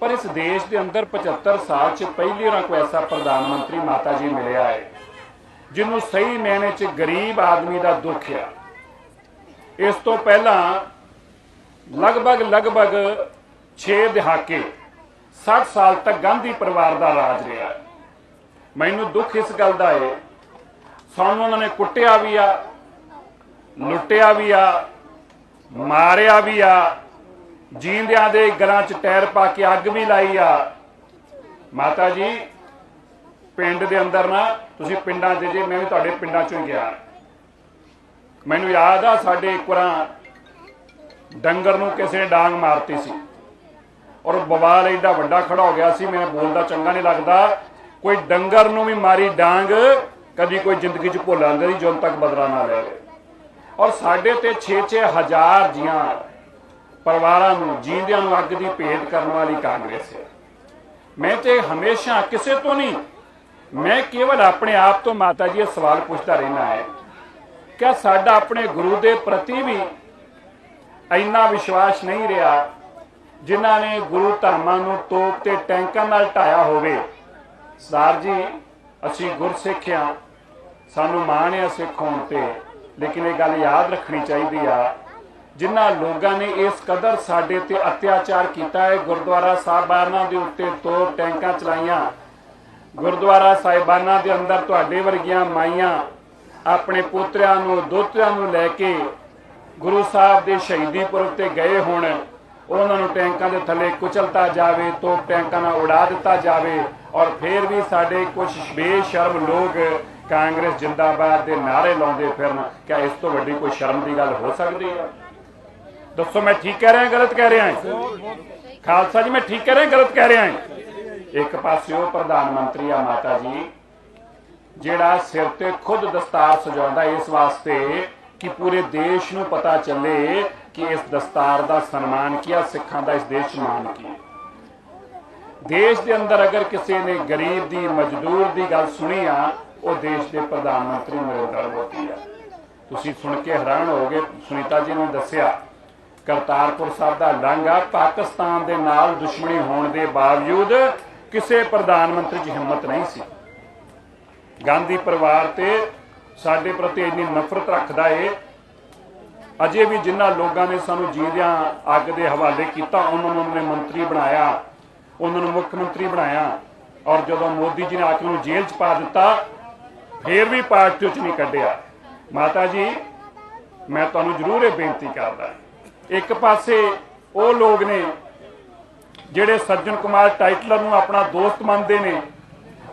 ਪਰ ਇਸ ਦੇਸ਼ ਦੇ ਅੰਦਰ 75 ਸਾਲ 'ਚ ਪਹਿਲੀ ਵਾਰ ਕੋਈ ਐਸਾ ਪ੍ਰਧਾਨ ਮੰਤਰੀ ਮਾਤਾ ਜੀ ਮਿਲਿਆ ਹੈ, ਜਿਹਨੂੰ ਸਹੀ ਮੈਨੇ 'ਚ ਗਰੀਬ ਆਦਮੀ ਦਾ ਦੁੱਖ ਆ। ਇਸ ਤੋਂ ਪਹਿਲਾਂ ਲਗਭਗ ਲਗਭਗ 6 ਦਹਾਕੇ 60 ਸਾਲ ਤੱਕ ਗਾਂਧੀ ਪਰਿਵਾਰ ਦਾ ਰਾਜ ਰਿਹਾ। ਮੈਨੂੰ ਦੁੱਖ ਇਸ ਗੱਲ ਦਾ ਹੈ, ਸਾਨੂੰ ਉਹਨਾਂ ਨੇ ਕੁੱਟਿਆ ਵੀ ਆ, ਲੁੱਟਿਆ ਵੀ ਆ, ਮਾਰਿਆ ਵੀ ਆ ਜੀਂਦਿਆਂ ਦੇ ਗਲਾਂ 'ਚ ਟਾਇਰ ਪਾ ਕੇ ਅੱਗ ਵੀ ਲਾਈ ਆ। ਮਾਤਾ ਜੀ, ਪਿੰਡ ਦੇ ਅੰਦਰ ਨਾ, ਤੁਸੀਂ ਪਿੰਡਾਂ 'ਚ ਜੇ, ਮੈਂ ਵੀ ਤੁਹਾਡੇ ਪਿੰਡਾਂ 'ਚੋਂ ਗਿਆ। ਮੈਨੂੰ ਯਾਦ ਆ, ਸਾਡੇ ਇੱਕ ਵਾਰ ਡੰਗਰ ਨੂੰ ਕਿਸੇ ਡਾਂਗ ਮਾਰਤੀ ਸੀ। ਔਰ ਬਵਾਲ ਐਡਾ ਵੱਡਾ ਖੜਾ ਹੋ ਗਿਆ ਸੀ, ਮੈਨੂੰ ਬੋਲਦਾ ਚੰਗਾ ਨਹੀਂ ਲੱਗਦਾ। ਕੋਈ ਡੰਗਰ ਨੂੰ ਵੀ ਮਾਰੀ ਡਾਂਗ, ਕਦੀ ਕੋਈ ਜ਼ਿੰਦਗੀ 'ਚ ਭੁੱਲ ਆਂਦੇ ਨਹੀਂ ਜਦੋਂ ਤੱਕ ਬਦਲਾ ਨਾ ਲੈ। ਔਰ ਸਾਡੇ ਤੇ 6-6 ਹਜ਼ਾਰ ਜੀਆਂ ਪਰਿਵਾਰਾਂ ਨੂੰ, ਜੀਂਦਿਆਂ ਨੂੰ ਅੱਗ ਦੀ ਭੇਟ ਕਰਨ ਵਾਲੀ ਕਾਂਗਰਸ ਹੈ। ਮੈਂ ਤੇ ਹਮੇਸ਼ਾ ਕਿਸੇ ਤੋਂ ਨਹੀਂ, ਮੈਂ ਕੇਵਲ ਆਪਣੇ ਆਪ ਤੋਂ ਮਾਤਾ ਜੀ ਇਹ ਸਵਾਲ ਪੁੱਛਦਾ ਰਹਿਣਾ ਹੈ। ਕਿ ਸਾਡਾ ਆਪਣੇ ਗੁਰੂ ਦੇ ਪ੍ਰਤੀ ਵੀ ਇੰਨਾ ਵਿਸ਼ਵਾਸ ਨਹੀਂ ਰਿਹਾ, ਜਿਨ੍ਹਾਂ ਨੇ ਗੁਰੂ ਧਰਮਾਂ ਨੂੰ ਤੋਪ ਤੇ ਟੈਂਕਾਂ ਨਾਲ ਢਾਇਆ ਹੋਵੇ? ਸਰਦਾਰ ਜੀ, ਅਸੀਂ ਗੁਰਸਿੱਖ ਹਾਂ, ਸਾਨੂੰ ਮਾਣ ਹੈ ਸਿੱਖ ਹੋਣ ਤੇ, ਲੇਕਿਨ ਇਹ ਗੱਲ ਯਾਦ ਰੱਖਣੀ ਚਾਹੀਦੀ ਆ ਜਿਨ੍ਹਾਂ ਲੋਕਾਂ ਨੇ ਇਸ ਕਦਰ ਸਾਡੇ ਤੇ ਅਤਿਆਚਾਰ ਕੀਤਾ ਹੈ, ਗੁਰਦੁਆਰਾ ਸਾਹਿਬਾਨਾਂ ਦੇ ਉੱਤੇ ਦੋ ਟੈਂਕਾਂ ਚਲਾਈਆਂ। ਗੁਰਦੁਆਰਾ ਸਾਹਿਬਾਨਾਂ ਦੇ ਅੰਦਰ ਤੁਹਾਡੇ ਵਰਗੀਆਂ ਮਾਈਆਂ ਆਪਣੇ ਪੋਤਰਿਆਂ ਨੂੰ ਦੋਤਰਿਆਂ ਨੂੰ ਲੈ ਕੇ ਗੁਰੂ ਸਾਹਿਬ ਦੇ ਸ਼ਹੀਦੀ ਪੁਰਬ ਤੇ ਗਏ ਹੋਣ। ਉਹਨਾਂ ਨੂੰ ਟੈਂਕਾਂ ਦੇ ਥੱਲੇ ਕੁਚਲਤਾ ਜਾਵੇ ਤੋਂ ਟੈਂਕਾਂ ਨਾਲ ਉਡਾ ਦਿੱਤਾ ਜਾਵੇ ਔਰ ਫੇਰ ਵੀ ਸਾਡੇ ਕੁਝ ਬੇਸ਼ਰਮ ਲੋਕ ਕਾਂਗਰਸ ਜਿੰਦਾਬਾਦ ਦੇ ਨਾਰੇ ਲਾਉਂਦੇ ਫਿਰਨ। ਕਿਆ ਇਸ ਤੋਂ ਵੱਡੀ ਕੋਈ ਸ਼ਰਮ ਦੀ ਗੱਲ ਹੋ ਸਕਦੀ ਹੈ? ਦੱਸੋ ਮੈਂ ਠੀਕ ਕਹਿ ਰਿਹਾ ਗਲਤ ਕਹਿ ਰਿਹਾ ਹਾਂ? ਖਾਲਸਾ ਜੀ, ਮੈਂ ਠੀਕ ਕਹਿ ਰਿਹਾ ਗਲਤ ਕਹਿ ਰਿਹਾ ਹਾਂ? ਇੱਕ ਪਾਸੇ ਉਹ ਪ੍ਰਧਾਨ ਮੰਤਰੀ ਆ ਮਾਤਾ ਜੀ, ਜਿਹੜਾ ਸਿਰ ਤੇ ਖੁਦ ਦਸਤਾਰ ਸਜਾਉਂਦਾ ਇਸ ਵਾਸਤੇ ਕਿ ਪੂਰੇ ਦੇਸ਼ ਨੂੰ ਪਤਾ ਚੱਲੇ ਕਿ ਇਸ ਦਸਤਾਰ ਦਾ ਸਨਮਾਨ ਕੀਆ ਸਿੱਖਾਂ ਦਾ ਇਸ ਦੇਸ਼ 'ਚ ਮਾਣ ਕੀ ਦੇਸ਼ ਦੇ ਅੰਦਰ ਅਗਰ ਕਿਸੇ ਨੇ ਗਰੀਬ ਦੀ, ਮਜ਼ਦੂਰ ਦੀ ਗੱਲ ਸੁਣੀ ਆ, ਉਹ ਦੇਸ਼ ਦੇ ਪ੍ਰਧਾਨ ਮੰਤਰੀ ਨਰਿੰਦਰ ਮੋਦੀ ਆ। ਤੁਸੀਂ ਸੁਣ ਕੇ ਹੈਰਾਨ ਹੋਗੇ ਸੁਨੀਤਾ ਜੀ ਨੇ ਦੱਸਿਆ ਕਰਤਾਰਪੁਰ ਸਾਹਿਬ ਦਾ ਲਾਂਘਾ ਪਾਕਿਸਤਾਨ ਦੇ ਨਾਲ ਦੁਸ਼ਮਣੀ ਹੋਣ ਦੇ ਬਾਵਜੂਦ ਕਿਸੇ ਪ੍ਰਧਾਨ ਮੰਤਰੀ 'ਚ ਹਿੰਮਤ ਨਹੀਂ ਸੀ। ਗਾਂਧੀ ਪਰਿਵਾਰ ਤੇ ਸਾਡੇ ਪ੍ਰਤੀ ਇੰਨੀ ਨਫ਼ਰਤ ਰੱਖਦਾ ਏ। ਅਜੇ ਵੀ ਜਿਨ੍ਹਾਂ ਲੋਕਾਂ ਨੇ ਸਾਨੂੰ ਜੀਂਦਿਆਂ ਅੱਗ ਦੇ ਹਵਾਲੇ ਕੀਤਾ, ਉਹਨਾਂ ਨੂੰ ਉਹਨੇ ਮੰਤਰੀ ਬਣਾਇਆ, ਉਹਨਾਂ ਨੂੰ ਮੁੱਖ ਮੰਤਰੀ ਬਣਾਇਆ ਔਰ ਜਦੋਂ ਮੋਦੀ ਜੀ ਨੇ ਆ ਨੂੰ ਜੇਲ੍ਹ 'ਚ ਪਾ ਦਿੱਤਾ, ਫੇਰ ਵੀ ਪਾਰਟੀ 'ਚ ਨਹੀਂ ਕੱਢਿਆ। ਮਾਤਾ ਜੀ, ਮੈਂ ਤੁਹਾਨੂੰ ਜ਼ਰੂਰ ਇਹ ਬੇਨਤੀ ਕਰਦਾ ਇੱਕ ਪਾਸੇ ਉਹ ਲੋਕ ਨੇ ਜਿਹੜੇ ਸੱਜਣ ਕੁਮਾਰ ਟਾਈਟਲਰ ਨੂੰ ਆਪਣਾ ਦੋਸਤ ਮੰਨਦੇ ਨੇ,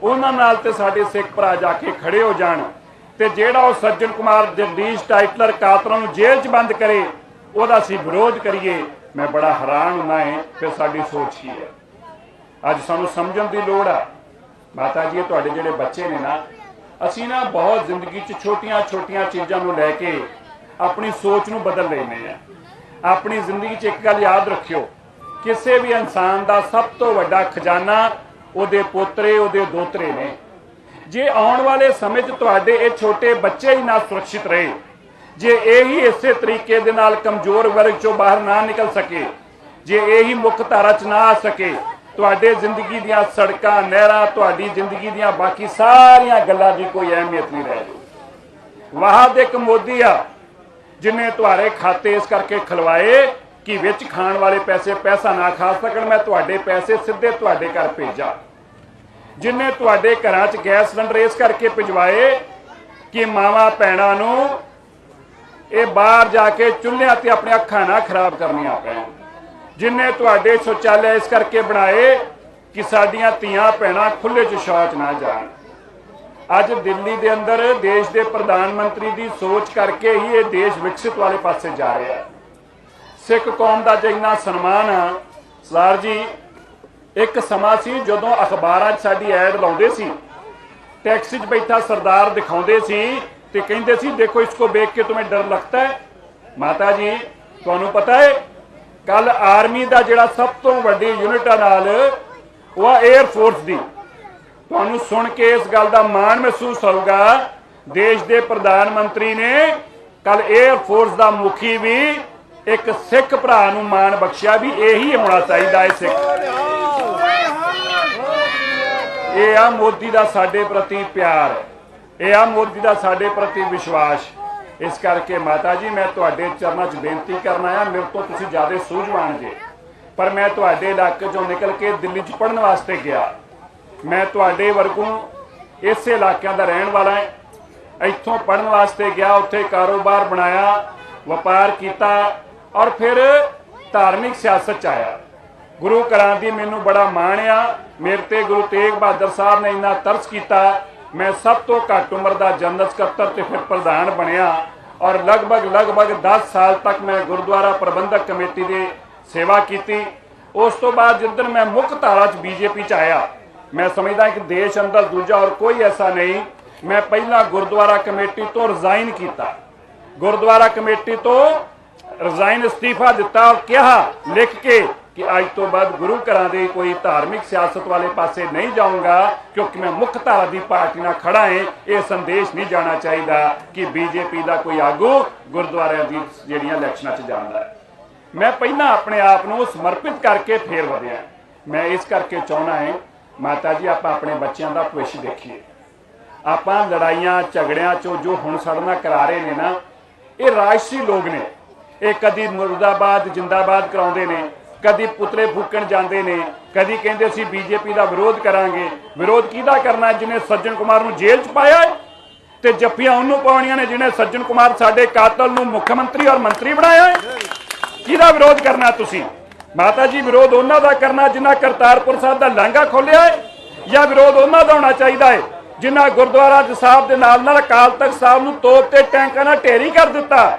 ਉਹਨਾਂ ਨਾਲ ਤੇ ਸਾਡੇ ਸਿੱਖ ਭਰਾ ਜਾ ਕੇ ਖੜੇ ਹੋ ਜਾਣ ਤੇ ਜਿਹੜਾ ਉਹ ਸੱਜਣ ਕੁਮਾਰ ਜਗਦੀਸ਼ ਟਾਈਟਲਰ ਕਾਤਲਾਂ ਨੂੰ ਜੇਲ੍ਹ 'ਚ ਬੰਦ ਕਰੇ, ਉਹਦਾ ਅਸੀਂ ਵਿਰੋਧ ਕਰੀਏ। ਮੈਂ ਬੜਾ ਹੈਰਾਨ ਹੁੰਦਾ ਹਾਂ ਕਿ ਸਾਡੀ ਸੋਚ ਕੀ ਹੈ? ਅੱਜ ਸਾਨੂੰ ਸਮਝਣ ਦੀ ਲੋੜ ਆ। ਮਾਤਾ ਜੀ ਤੁਹਾਡੇ ਜਿਹੜੇ ਬੱਚੇ ਨੇ ਨਾ, ਅਸੀਂ ਨਾ ਬਹੁਤ ਜ਼ਿੰਦਗੀ 'ਚ ਛੋਟੀਆਂ-ਛੋਟੀਆਂ ਚੀਜ਼ਾਂ ਨੂੰ ਲੈ ਕੇ ਆਪਣੀ ਸੋਚ ਨੂੰ ਬਦਲ ਲੈਨੇ ਆ ਆਪਣੀ ਜ਼ਿੰਦਗੀ 'ਚ ਇੱਕ ਗੱਲ ਯਾਦ ਰੱਖਿਓ। ਕਿਸੇ ਵੀ ਇਨਸਾਨ ਦਾ ਸਭ ਤੋਂ ਵੱਡਾ ਖਜ਼ਾਨਾ ਉਹਦੇ ਪੋਤਰੇ, ਉਹਦੇ ਦੋਤਰੇ ਨੇ। ਜੇ ਆਉਣ ਵਾਲੇ ਸਮੇਂ 'ਚ ਤੁਹਾਡੇ ਇਹ ਛੋਟੇ ਬੱਚੇ ਹੀ ਨਾ ਸੁਰੱਖਿਅਤ ਰਹੇ, ਜੇ ਇਹੀ ਇਸੇ ਤਰੀਕੇ ਦੇ ਨਾਲ ਕਮਜ਼ੋਰ ਵਰਗ 'ਚੋਂ ਬਾਹਰ ਨਾ ਨਿਕਲ ਸਕੇ, ਜੇ ਇਹੀ ਮੁੱਖ ਧਾਰਾ 'ਚ ਨਾ ਆ ਸਕੇ, ਤੁਹਾਡੇ ਜ਼ਿੰਦਗੀ ਦੀਆਂ ਸੜਕਾਂ, ਨਹਿਰਾਂ, ਤੁਹਾਡੀ ਜ਼ਿੰਦਗੀ ਦੀਆਂ ਬਾਕੀ ਸਾਰੀਆਂ ਗੱਲਾਂ ਦੀ ਕੋਈ ਅਹਿਮੀਅਤ ਨਹੀਂ ਰਹਿ ਵਾਹ ਦੇ ਇੱਕ ਮੋਦੀ ਆ ਜਿਨੇ ਤੁਹਾਡੇ ਖਾਤੇ ਇਸ ਕਰਕੇ ਖਲਵਾਏ ਕਿ ਵਿੱਚ ਖਾਣ ਵਾਲੇ ਪੈਸੇ ਪੈਸਾ ਨਾ ਖਾ ਸਕਣ, ਮੈਂ ਤੁਹਾਡੇ ਪੈਸੇ ਸਿੱਧੇ ਤੁਹਾਡੇ ਘਰ ਭੇਜਾ। ਜਿਨੇ ਤੁਹਾਡੇ ਘਰਾਂ 'ਚ ਗੈਸ ਸਿਲੰਡਰ ਇਸ ਕਰਕੇ ਭਿਜਵਾਏ ਕਿ ਮਾਵਾ ਪੈਣਾ ਨੂੰ ਇਹ ਬਾਹਰ ਜਾ ਕੇ ਚੁੱਲ੍ਹਿਆਂ ਤੇ ਆਪਣੀਆਂ ਅੱਖਾਂ ਨਾ ਖਰਾਬ ਕਰਨੀਆਂ ਪੈਣ। ਜਿਨੇ ਤੁਹਾਡੇ ਸ਼ੌਚਾਲਿਆ ਇਸ ਕਰਕੇ ਬਣਾਏ ਕਿ ਸਾਡੀਆਂ ਧੀਆਂ ਭੈਣਾਂ ਖੁੱਲੇ 'ਚ ਸ਼ੌਚ ਨਾ ਜਾਣ। ਅੱਜ ਦਿੱਲੀ ਦੇ ਅੰਦਰ ਦੇਸ਼ ਦੇ ਪ੍ਰਧਾਨ ਮੰਤਰੀ ਦੀ ਸੋਚ ਕਰਕੇ ਹੀ ਇਹ ਦੇਸ਼ ਵਿਕਸਿਤ ਵਾਲੇ ਪਾਸੇ ਜਾ ਰਿਹਾ ਹੈ। ਸਿੱਖ ਕੌਮ ਦਾ ਜਿੰਨਾ ਸਨਮਾਨ ਆ। ਸਲਾਰ ਜੀ, ਇੱਕ ਸਮਾਂ ਸੀ ਜਦੋਂ ਅਖਬਾਰਾਂ 'ਚ ਸਾਡੀ ਐਡ ਲਾਉਂਦੇ ਸੀ। ਟੈਕਸੀ 'ਚ ਬੈਠਾ ਸਰਦਾਰ ਦਿਖਾਉਂਦੇ ਸੀ ਤੇ ਕਹਿੰਦੇ ਸੀ, ਦੇਖੋ ਇਸ ਕੋ ਵੇਖ ਕੇ ਤੁਮੇ ਡਰ ਲੱਗਦਾ ਹੈ? ਮਾਤਾ ਜੀ, ਤੁਹਾਨੂੰ ਪਤਾ ਹੈ ਕੱਲ ਆਰਮੀ ਦਾ ਜਿਹੜਾ ਸਭ ਤੋਂ ਵੱਡੀ ਯੂਨਿਟ ਨਾਲ, ਉਹ 에ਅਰ ਫੋਰਸ ਦੀ। ਤੁਹਾਨੂੰ ਸੁਣ ਕੇ ਇਸ ਗੱਲ ਦਾ ਮਾਣ ਮਹਿਸੂਸ ਹੋਊਗਾ। ਦੇਸ਼ ਦੇ ਪ੍ਰਧਾਨ ਮੰਤਰੀ ਨੇ ਕੱਲ 에ਅਰ ਫੋਰਸ ਦਾ ਮੁਖੀ ਵੀ ਇੱਕ ਸਿੱਖ ਭਰਾ ਨੂੰ ਮਾਣ ਬਖਸ਼ਿਆ ਵੀ ਇਹੀ ਹੋਣਾ ਚਾਹੀਦਾ ਹੈ ਸਿੱਖ। ਇਹ ਆ ਮੋਦੀ ਦਾ ਸਾਡੇ ਪ੍ਰਤੀ ਪਿਆਰ, ਇਹ ਆ ਮੋਦੀ ਦਾ ਸਾਡੇ ਪ੍ਰਤੀ ਵਿਸ਼ਵਾਸ। ਇਸ ਕਰਕੇ ਮਾਤਾ ਜੀ, ਮੈਂ ਤੁਹਾਡੇ ਚਰਨਾਂ 'ਚ ਬੇਨਤੀ ਕਰਨ ਆਇਆ, ਮੇਰੇ ਤੋਂ ਤੁਸੀਂ ਜ਼ਿਆਦਾ ਸੂਝਵਾਨ ਜੇ। ਪਰ ਮੈਂ ਤੁਹਾਡੇ ਇਲਾਕੇ 'ਚੋਂ ਨਿਕਲ ਕੇ ਦਿੱਲੀ 'ਚ ਪੜਨ ਵਾਸਤੇ ਗਿਆ। ਮੈਂ ਤੁਹਾਡੇ ਵਰਗੋਂ ਇਸੇ ਇਲਾਕਿਆਂ ਦਾ ਰਹਿਣ ਵਾਲਾ ਹਾਂ। ਇੱਥੋਂ ਪੜਨ ਵਾਸਤੇ ਗਿਆ, ਉੱਥੇ ਕਾਰੋਬਾਰ ਬਣਾਇਆ, ਵਪਾਰ ਕੀਤਾ ਔਰ ਫਿਰ ਧਾਰਮਿਕ ਸਿਆਸਤ 'ਚ ਆਇਆ। ਗੁਰੂ ਘਰਾਂ ਦੀ ਮੈਨੂੰ ਬੜਾ ਮਾਣ ਆ। ਮੇਰੇ ਤੇ ਗੁਰੂ ਤੇਗ ਬਹਾਦਰ ਸਾਹਿਬ ਨੇ ਇੰਨਾ ਤਰਸ ਕੀਤਾ। ਮੈਂ ਸਭ ਤੋਂ ਘੱਟ ਉਮਰ ਦਾ ਜਨਰਲ ਸਕੱਤਰ ਤੇ ਫਿਰ ਪ੍ਰਧਾਨ ਬਣਿਆ ਔਰ ਲਗਭਗ ਲਗਭਗ 10 ਸਾਲ ਤੱਕ ਮੈਂ ਗੁਰਦੁਆਰਾ ਪ੍ਰਬੰਧਕ ਕਮੇਟੀ ਦੀ ਸੇਵਾ ਕੀਤੀ। ਉਸ ਤੋਂ ਬਾਅਦ ਜਿੱਦਣ ਮੈਂ ਮੁੱਖ ਧਾਰਾ 'ਚ ਬੀਜੇਪੀ 'ਚ ਆਇਆ ਮੈਂ ਸਮਝਦਾ ਕਿ ਦੇਸ਼ ਅੰਦਰ ਦੂਜਾ ਔਰ ਕੋਈ ਐਸਾ ਨਹੀਂ। ਮੈਂ ਪਹਿਲਾਂ ਗੁਰਦੁਆਰਾ ਕਮੇਟੀ ਤੋਂ ਰਿਜ਼ਾਈਨ ਕੀਤਾ। ਗੁਰਦੁਆਰਾ ਕਮੇਟੀ ਤੋਂ ਰਿਜ਼ਾਈਨ ਅਸਤੀਫਾ ਦਿੱਤਾ ਔਰ ਕਿਹਾ, ਲਿਖ ਕੇ ਕਿ ਅੱਜ ਤੋਂ ਬਾਅਦ ਗੁਰੂ ਘਰਾਂ ਦੇ ਕੋਈ ਧਾਰਮਿਕ ਸਿਆਸਤ ਵਾਲੇ ਪਾਸੇ ਨਹੀਂ ਜਾਊਂਗਾ, ਕਿਉਂਕਿ ਮੈਂ ਮੁੱਖ ਧਾਰਾ ਦੀ ਪਾਰਟੀ ਨਾਲ ਖੜਾ ਹਾਂ। ਇਹ ਸੰਦੇਸ਼ ਨਹੀਂ ਜਾਣਾ ਚਾਹੀਦਾ ਕਿ ਬੀਜੇਪੀ ਦਾ ਕੋਈ ਆਗੂ ਗੁਰਦੁਆਰਿਆਂ ਦੀ ਜਿਹੜੀਆਂ ਇਲੈਕਸ਼ਨਾਂ 'ਚ ਜਾਂਦਾ ਮੈਂ ਪਹਿਲਾਂ ਆਪਣੇ ਆਪ ਨੂੰ ਸਮਰਪਿਤ ਕਰਕੇ ਫੇਰ ਵਧਿਆ। ਮੈਂ ਇਸ ਕਰਕੇ ਚਾਹੁੰਦਾ ਹੈ ਮਾਤਾ ਜੀ, ਆਪਾਂ ਆਪਣੇ ਬੱਚਿਆਂ ਦਾ ਭਵਿੱਖ ਦੇਖੀਏ। ਆਪਾਂ ਲੜਾਈਆਂ, ਝਗੜਿਆਂ ਚੋਂ ਜੋ ਹੁਣ ਸੜਨਾ ਕਰਾ ਰਹੇ ਨੇ ਨਾ, ਇਹ ਰਾਜਸੀ ਲੋਕ ਨੇ। ਇਹ ਕਦੀ ਮੁਰਦਾਬਾਦ, ਜਿੰਦਾਬਾਦ ਕਰਾਉਂਦੇ ਨੇ, ਕਦੀ ਪੁਤਲੇ ਫੂਕਣ ਜਾਂਦੇ ਨੇ, ਕਦੀ ਕਹਿੰਦੇ ਸੀ ਬੀਜੇਪੀ ਦਾ ਵਿਰੋਧ ਕਰਾਂਗੇ। ਵਿਰੋਧ ਕਿਹਦਾ ਕਰਨਾ ਜਿਹਨੇ ਸੱਜਣ ਕੁਮਾਰ ਨੂੰ ਜੇਲ੍ਹ 'ਚ ਪਾਇਆ ਹੈ ਤੇ ਜੱਫੀਆਂ ਉਹਨੂੰ ਪਾਉਣੀਆਂ ਨੇ ਜਿਹਨੇ ਸੱਜਣ ਕੁਮਾਰ ਸਾਡੇ ਕਾਤਲ ਨੂੰ ਮੁੱਖ ਮੰਤਰੀ ਔਰ ਮੰਤਰੀ ਬਣਾਇਆ ਹੈ? ਕਿਹਦਾ ਵਿਰੋਧ ਕਰਨਾ ਤੁਸੀਂ? ਮਾਤਾ ਜੀ, ਵਿਰੋਧ ਉਹਨਾਂ ਦਾ ਕਰਨਾ ਜਿਨ੍ਹਾਂ ਕਰਤਾਰਪੁਰ ਸਾਹਿਬ ਦਾ ਲਾਂਘਾ ਖੋਲਿਆ ਹੈ ਜਾਂ ਵਿਰੋਧ ਉਹਨਾਂ ਦਾ ਹੋਣਾ ਚਾਹੀਦਾ ਹੈ, ਜਿਨ੍ਹਾਂ ਗੁਰਦੁਆਰਾ ਸਾਹਿਬ ਦੇ ਨਾਲ ਨਾਲ ਅਕਾਲ ਤਖਤ ਸਾਹਿਬ ਨੂੰ ਤੋਪ ਤੇ ਟੈਂਕਾਂ ਨਾਲ ਢੇਰੀ ਕਰ ਦਿੱਤਾ।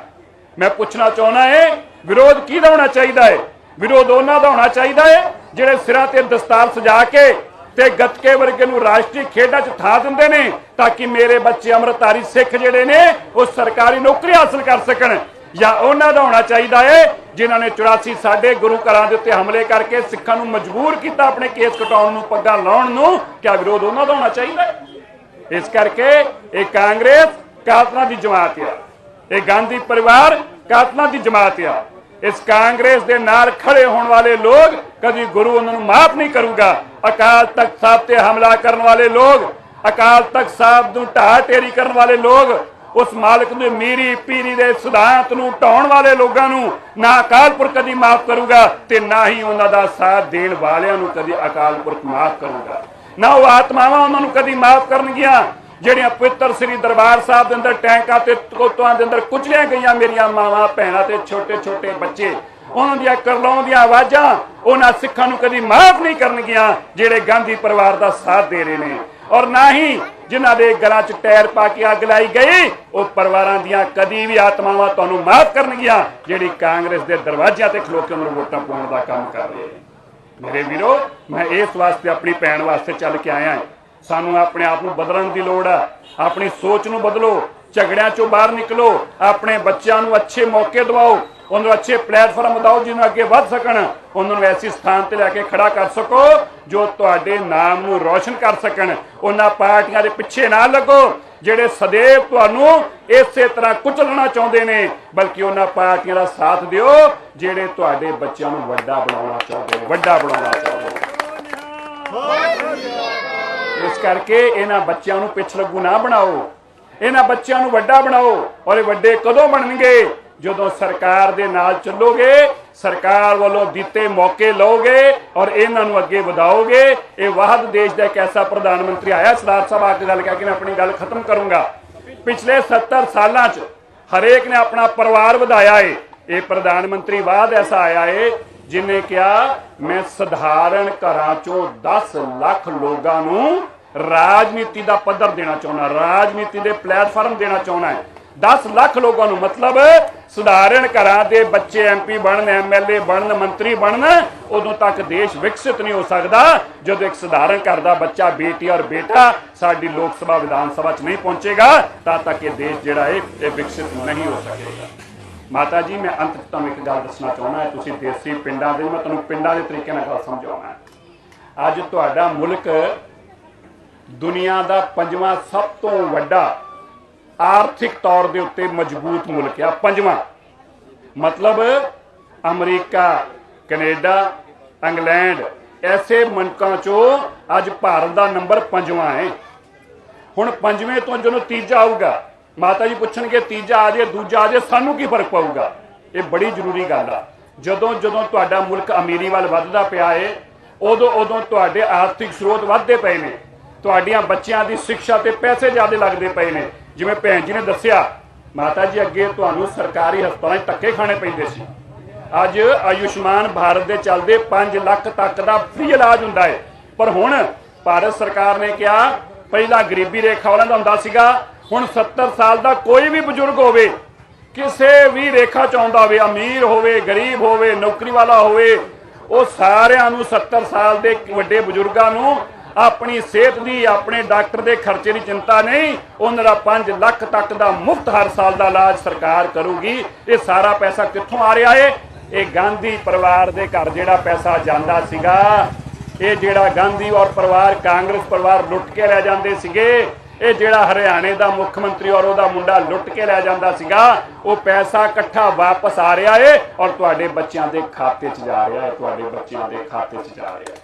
ਮੈਂ ਪੁੱਛਣਾ ਚਾਹੁੰਦਾ ਹੈ, ਵਿਰੋਧ ਕਿਹਦਾ ਹੋਣਾ ਚਾਹੀਦਾ ਹੈ? ਵਿਰੋਧ ਉਹਨਾਂ ਦਾ ਹੋਣਾ ਚਾਹੀਦਾ ਹੈ ਜਿਹੜੇ ਸਿਰਾਂ ਤੇ ਦਸਤਾਰ ਸਜਾ ਕੇ ਤੇ ਗੱਤਕੇ ਵਰਗੇ ਨੂੰ ਰਾਸ਼ਟਰੀ ਖੇਡਾਂ 'ਚ ਥਾ ਦਿੰਦੇ ਨੇ, ਤਾਂ ਕਿ ਮੇਰੇ ਬੱਚੇ ਅੰਮ੍ਰਿਤਧਾਰੀ ਸਿੱਖ ਜਿਹੜੇ ਨੇ, ਉਹ ਸਰਕਾਰੀ ਨੌਕਰੀ ਹਾਸਲ ਕਰ ਸਕਣ। ਜਾਂ ਉਹਨਾਂ ਦਾ ਹੋਣਾ ਚਾਹੀਦਾ ਹੈ ਜਿਨ੍ਹਾਂ ਨੇ 84 ਸਾਡੇ ਗੁਰੂ ਘਰਾਂ ਦੇ ਉੱਤੇ ਹਮਲੇ ਕਰਕੇ ਸਿੱਖਾਂ ਨੂੰ ਮਜਬੂਰ ਕੀਤਾ ਆਪਣੇ ਕੇਸ ਕਟਾਉਣ ਨੂੰ, ਪੱਗਾਂ ਲਾਉਣ ਨੂੰ, ਕਿਆ ਵਿਰੋਧ ਉਹਨਾਂ ਦਾ ਹੋਣਾ ਚਾਹੀਦਾ ਹੈ ਇਸ ਕਰਕੇ ਇਹ ਕਾਂਗਰਸ, ਕਾਤਲਾਂ ਦੀ ਜਮਾਤ ਆ। ਇਹ ਗਾਂਧੀ ਪਰਿਵਾਰ, ਕਾਤਲਾਂ ਦੀ ਜਮਾਤ ਆ। ਇਸ ਕਾਂਗਰਸ ਦੇ ਨਾਲ ਖੜੇ ਹੋਣ ਵਾਲੇ ਲੋਕ ਕਦੀ ਗੁਰੂ ਉਹਨਾਂ ਨੂੰ ਮਾਫ ਨਹੀਂ ਕਰੂਗਾ। ਅਕਾਲ ਤਖਤ ਸਾਹਿਬ ਤੇ ਹਮਲਾ ਕਰਨ ਵਾਲੇ ਲੋਕ, ਅਕਾਲ ਤਖਤ ਸਾਹਿਬ ਨੂੰ ਢਾਹ ਟੇਰੀ ਕਰਨ ਵਾਲੇ ਲੋਕ ਉਸ ਮਾਲਕ ਦੇ ਮੀਰੀ ਪੀਰੀ ਦੇ ਸਿਧਾਂਤ ਨੂੰ ਢਾਉਣ ਵਾਲੇ ਲੋਕਾਂ ਨੂੰ ਨਾ ਅਕਾਲ ਪੁਰਖ ਕਦੀ ਮਾਫ ਕਰੂਗਾ ਤੇ ਨਾ ਹੀ ਉਹਨਾਂ ਦਾ ਸਾਥ ਦੇਣ ਵਾਲਿਆਂ ਨੂੰ ਕਦੀ ਅਕਾਲ ਪੁਰਖ ਮਾਫ ਕਰੂਗਾ। ਨਾ ਉਹ ਆਤਮਾਵਾਂ ਉਹਨਾਂ ਨੂੰ ਕਦੀ ਮਾਫ ਕਰਨਗੀਆਂ, ਜਿਹੜੀਆਂ ਪਵਿੱਤਰ ਸ੍ਰੀ ਦਰਬਾਰ ਸਾਹਿਬ ਦੇ ਅੰਦਰ ਟੈਂਕਾਂ ਤੇ ਕੋਤਵਾਂ ਦੇ ਅੰਦਰ ਕੁਚਲੀਆਂ ਗਈਆਂ ਮੇਰੀਆਂ ਮਾਵਾਂ, ਭੈਣਾਂ ਤੇ ਛੋਟੇ ਛੋਟੇ ਬੱਚੇ। ਉਹਨਾਂ ਦੀਆਂ ਕਰਲਾਉਂ ਦੀਆਂ ਆਵਾਜ਼ਾਂ ਉਹਨਾਂ ਸਿੱਖਾਂ ਨੂੰ ਕਦੀ ਮਾਫ ਨਹੀਂ ਕਰਨਗੀਆਂ, ਜਿਹੜੇ ਗਾਂਧੀ ਪਰਿਵਾਰ ਦਾ ਸਾਥ ਦੇ ਰਹੇ ਨੇ। ਔਰ ਨਾ ਹੀ ਜਿਨ੍ਹਾਂ ਦੇ ਗਲਾਂ 'ਚ ਟਾਇਰ ਪਾ ਕੇ ਅੱਗ ਲਾਈ ਗਈ, ਉਹ ਪਰਿਵਾਰਾਂ ਦੀਆਂ ਕਦੀ ਵੀ ਆਤਮਾਵਾਂ ਤੁਹਾਨੂੰ ਮਾਫ ਕਰਨਗੀਆਂ, ਜਿਹੜੀ ਕਾਂਗਰਸ ਦੇ ਦਰਵਾਜ਼ਿਆਂ ਤੇ ਖਲੋ ਕੇ ਉਹਨਾਂ ਨੂੰ ਵੋਟਾਂ ਪਾਉਣ ਦਾ ਕੰਮ ਕਰ ਰਹੀ ਹੈ। ਮੇਰੇ ਵੀਰੋ, ਮੈਂ ਇਸ ਵਾਸਤੇ ਆਪਣੀ ਭੈਣ ਵਾਸਤੇ ਚੱਲ ਕੇ ਆਇਆ ਹਾਂ। ਸਾਨੂੰ ਆਪਣੇ ਆਪ ਨੂੰ ਬਦਲਣ ਦੀ ਲੋੜ ਆ। ਆਪਣੀ ਸੋਚ ਨੂੰ ਬਦਲੋ, ਝਗੜਿਆਂ ਚੋਂ ਬਾਹਰ ਨਿਕਲੋ, ਆਪਣੇ ਬੱਚਿਆਂ ਨੂੰ ਅੱਛੇ ਮੌਕੇ ਦਿਵਾਓ। ਉਹਨਾਂ ਨੂੰ ਅੱਛੇ ਪਲੇਟਫਾਰਮ ਦਿਓ ਜਿਹਨੂੰ ਅੱਗੇ ਵੱਧ ਸਕਣ। ਉਹਨਾਂ ਨੂੰ ਐਸੀ ਸਥਾਨ ਤੇ ਲੈ ਕੇ ਖੜਾ ਕਰ ਸਕੋ, ਜੋ ਤੁਹਾਡੇ ਨਾਮ ਨੂੰ ਰੌਸ਼ਨ ਕਰ ਸਕਣ। ਉਹਨਾਂ ਪਾਰਟੀਆਂ ਦੇ ਪਿੱਛੇ ਨਾ ਲੱਗੋ, ਜਿਹੜੇ ਸਦੇਵ ਤੁਹਾਨੂੰ ਇਸੇ ਤਰ੍ਹਾਂ ਕੁਚਲਣਾ ਚਾਹੁੰਦੇ ਨੇ। ਬਲਕਿ ਉਹਨਾਂ ਪਾਰਟੀਆਂ ਦਾ ਸਾਥ ਦਿਓ, ਜਿਹੜੇ ਤੁਹਾਡੇ ਬੱਚਿਆਂ ਨੂੰ ਵੱਡਾ ਬਣਾਉਣਾ ਚਾਹੁੰਦੇ ਨੇ। ਵੱਡਾ ਬਣਾਉਣਾ ਚਾਹੁੰਦੇ ਨੇ। ਇਸ ਕਰਕੇ ਇਹਨਾਂ ਬੱਚਿਆਂ ਨੂੰ ਪਿੱਛ ਲੱਗੂ ਨਾ ਬਣਾਓ। ਇਹਨਾਂ ਬੱਚਿਆਂ ਨੂੰ ਵੱਡਾ ਬਣਾਓ, ਔਰ ਇਹ ਵੱਡੇ ਕਦੋਂ ਬਣਨਗੇ? ਜਦੋਂ ਸਰਕਾਰ ਦੇ ਨਾਲ ਚੱਲੋਗੇ, ਸਰਕਾਰ ਵੱਲੋਂ ਦਿੱਤੇ ਮੌਕੇ ਲਓਗੇ ਔਰ ਇਹਨਾਂ ਨੂੰ ਅੱਗੇ ਵਧਾਓਗੇ, ਇਹ ਵਾਹਦ ਦੇਸ਼ ਦਾ ਇੱਕ ਐਸਾ ਪ੍ਰਧਾਨ ਮੰਤਰੀ ਆਇਆ, ਸਰਦਾਰ ਸਾਹਿਬ ਆ ਕੇ ਗੱਲ ਕਹਿ ਮੈਂ ਆਪਣੀ ਗੱਲ ਖਤਮ ਕਰੂੰਗਾ। ਪਿਛਲੇ 70 ਸਾਲਾਂ 'ਚ ਹਰੇਕ ਨੇ ਆਪਣਾ ਪਰਿਵਾਰ ਵਧਾਇਆ ਏ। ਇਹ ਪ੍ਰਧਾਨ ਮੰਤਰੀ ਬਾਅਦ ਐਸਾ ਆਇਆ ਏ, ਜਿਨੇ ਕਿਹਾ, ਮੈਂ ਸਧਾਰਨ ਘਰਾਂ ਚੋਂ 10 ਲੱਖ ਲੋਕਾਂ ਨੂੰ ਰਾਜਨੀਤੀ ਦਾ ਪੱਧਰ ਦੇਣਾ ਚਾਹੁੰਦਾ, ਰਾਜਨੀਤੀ ਦੇ ਪਲੇਟਫਾਰਮ ਦੇਣਾ ਚਾਹੁੰਦਾ ਹੈ 10 ਲੱਖ ਲੋਕਾਂ ਨੂੰ ਮਤਲਬ ਸਧਾਰਨ ਘਰਾਂ ਦੇ ਬੱਚੇ ਐਮਪੀ ਬਣਨ ਐਮਐਲਏ ਬਣਨ, ਮੰਤਰੀ ਬਣਨ, ਉਦੋਂ ਤੱਕ ਦੇਸ਼ ਵਿਕਸਿਤ ਨਹੀਂ ਹੋ ਸਕਦਾ। ਜਦੋਂ ਇੱਕ ਸਧਾਰਨ ਘਰ ਦਾ ਬੱਚਾ, ਬੇਟੀ ਔਰ ਬੇਟਾ ਸਾਡੀ ਲੋਕ ਸਭਾ, ਵਿਧਾਨ ਸਭਾ 'ਚ ਨਹੀਂ ਪਹੁੰਚੇਗਾ, ਤਾਂ ਤੱਕ ਇਹ ਦੇਸ਼ ਜਿਹੜਾ ਹੈ ਇਹ ਵਿਕਸਿਤ ਨਹੀਂ ਹੋ ਸਕੇਗਾ। ਮਾਤਾ ਜੀ, ਮੈਂ ਅੰਤ ਤੁਹਾਨੂੰ ਇੱਕ ਗੱਲ ਦੱਸਣਾ ਚਾਹੁੰਦਾ ਹਾਂ। ਤੁਸੀਂ ਦੇਸੀ ਪਿੰਡਾਂ ਦੇ, ਮੈਂ ਤੁਹਾਨੂੰ ਪਿੰਡਾਂ ਦੇ ਤਰੀਕੇ ਨਾਲ ਗੱਲ ਸਮਝਾਉਣਾ ਅੱਜ ਤੁਹਾਡਾ ਮੁਲਕ ਦੁਨੀਆ ਦਾ ਪੰਜਵਾਂ ਸਭ ਤੋਂ ਵੱਡਾ ਆਰਥਿਕ ਤੌਰ ਦੇ ਉੱਤੇ ਮਜ਼ਬੂਤ ਮੁਲਕ ਆ। ਪੰਜਵਾਂ, ਮਤਲਬ ਅਮਰੀਕਾ, ਕੈਨੇਡਾ, ਇੰਗਲੈਂਡ, ਐਸੇ ਮੁਲਕਾਂ ਚੋਂ ਅੱਜ ਭਾਰਤ ਦਾ ਨੰਬਰ ਪੰਜਵਾਂ ਹੈ। ਹੁਣ ਪੰਜਵੇਂ ਤੋਂ ਜਦੋਂ ਤੀਜਾ ਆਊਗਾ, ਮਾਤਾ ਜੀ ਪੁੱਛਣਗੇ ਤੀਜਾ ਆ ਜੇ, ਦੂਜਾ ਆ ਜੇ, ਸਾਨੂੰ ਕੀ ਫ਼ਰਕ ਪਊਗਾ? ਇਹ ਬੜੀ ਜ਼ਰੂਰੀ ਗੱਲ ਆ। ਜਦੋਂ ਜਦੋਂ ਤੁਹਾਡਾ ਮੁਲਕ ਅਮੀਰੀ ਵੱਲ ਵੱਧਦਾ ਪਿਆ ਏ, ਉਦੋਂ ਉਦੋਂ ਤੁਹਾਡੇ ਆਰਥਿਕ ਸਰੋਤ ਵੱਧਦੇ ਪਏ ਨੇ। ਤੁਹਾਡੀਆਂ ਬੱਚਿਆਂ ਦੀ ਸਿੱਖਿਆ ਤੇ ਪੈਸੇ ਜ਼ਿਆਦਾ ਲੱਗਦੇ ਪਏ ਨੇ। ਜਿਵੇਂ ਭੈਣ ਜੀ ਨੇ ਦੱਸਿਆ, ਮਾਤਾ ਜੀ ਅੱਗੇ ਤੁਹਾਨੂੰ ਸਰਕਾਰੀ ਹਸਪਤਾਲਾਂ 'ਚ ਧੱਕੇ ਖਾਣੇ ਪੈਂਦੇ ਸੀ। ਅੱਜ ਆਯੁਸ਼ਮਾਨ ਭਾਰਤ ਦੇ ਚੱਲਦੇ 5 ਲੱਖ ਤੱਕ ਦਾ ਫ੍ਰੀ ਇਲਾਜ ਹੁੰਦਾ ਹੈ। ਪਰ ਹੁਣ ਭਾਰਤ ਸਰਕਾਰ ਨੇ ਕਿਹਾ, ਪਹਿਲਾਂ ਗਰੀਬੀ ਰੇਖਾ ਵਾਲਿਆਂ ਦਾ ਹੁੰਦਾ ਸੀਗਾ, ਹੁਣ 70 ਸਾਲ ਦਾ ਕੋਈ ਵੀ ਬਜ਼ੁਰਗ ਹੋਵੇ, ਕਿਸੇ ਵੀ ਰੇਖਾ ਚ ਆਉਂਦਾ ਹੋਵੇ, ਅਮੀਰ ਹੋਵੇ, ਗਰੀਬ ਹੋਵੇ, ਨੌਕਰੀ ਵਾਲਾ ਹੋਵੇ, ਉਹ ਸਾਰਿਆਂ ਨੂੰ 70 ਸਾਲ ਦੇ ਵੱਡੇ ਬਜ਼ੁਰਗਾਂ ਨੂੰ ਆਪਣੀ ਸਿਹਤ ਦੀ, ਆਪਣੇ ਡਾਕਟਰ ਦੇ ਖਰਚੇ ਦੀ ਚਿੰਤਾ ਨਹੀਂ। ਉਹਨਾਂ ਦਾ 5 ਲੱਖ ਤੱਕ ਦਾ ਮੁਫਤ ਹਰ ਸਾਲ ਦਾ ਇਲਾਜ ਸਰਕਾਰ ਕਰੂਗੀ। ਇਹ ਸਾਰਾ ਪੈਸਾ ਕਿੱਥੋਂ ਆ ਰਿਹਾ ਏ? ਇਹ ਗਾਂਧੀ ਪਰਿਵਾਰ ਦੇ ਘਰ ਜਿਹੜਾ ਪੈਸਾ ਜਾਂਦਾ ਸੀਗਾ, ਇਹ ਜਿਹੜਾ ਗਾਂਧੀ ਔਰ ਪਰਿਵਾਰ, ਕਾਂਗਰਸ ਪਰਿਵਾਰ ਲੁੱਟ ਕੇ ਲੈ ਜਾਂਦੇ ਸੀਗੇ, ਇਹ ਜਿਹੜਾ ਹਰਿਆਣੇ ਦਾ ਮੁੱਖ ਮੰਤਰੀ ਔਰ ਉਹਦਾ ਮੁੰਡਾ ਲੁੱਟ ਕੇ ਲੈ ਜਾਂਦਾ ਸੀਗਾ, ਉਹ ਪੈਸਾ ਇਕੱਠਾ ਵਾਪਸ ਆ ਰਿਹਾ ਏ ਔਰ ਤੁਹਾਡੇ ਬੱਚਿਆਂ ਦੇ ਖਾਤੇ 'ਚ ਜਾ ਰਿਹਾ ਹੈ ਤੁਹਾਡੇ ਬੱਚਿਆਂ ਦੇ ਖਾਤੇ 'ਚ ਜਾ ਰਿਹਾ ਹੈ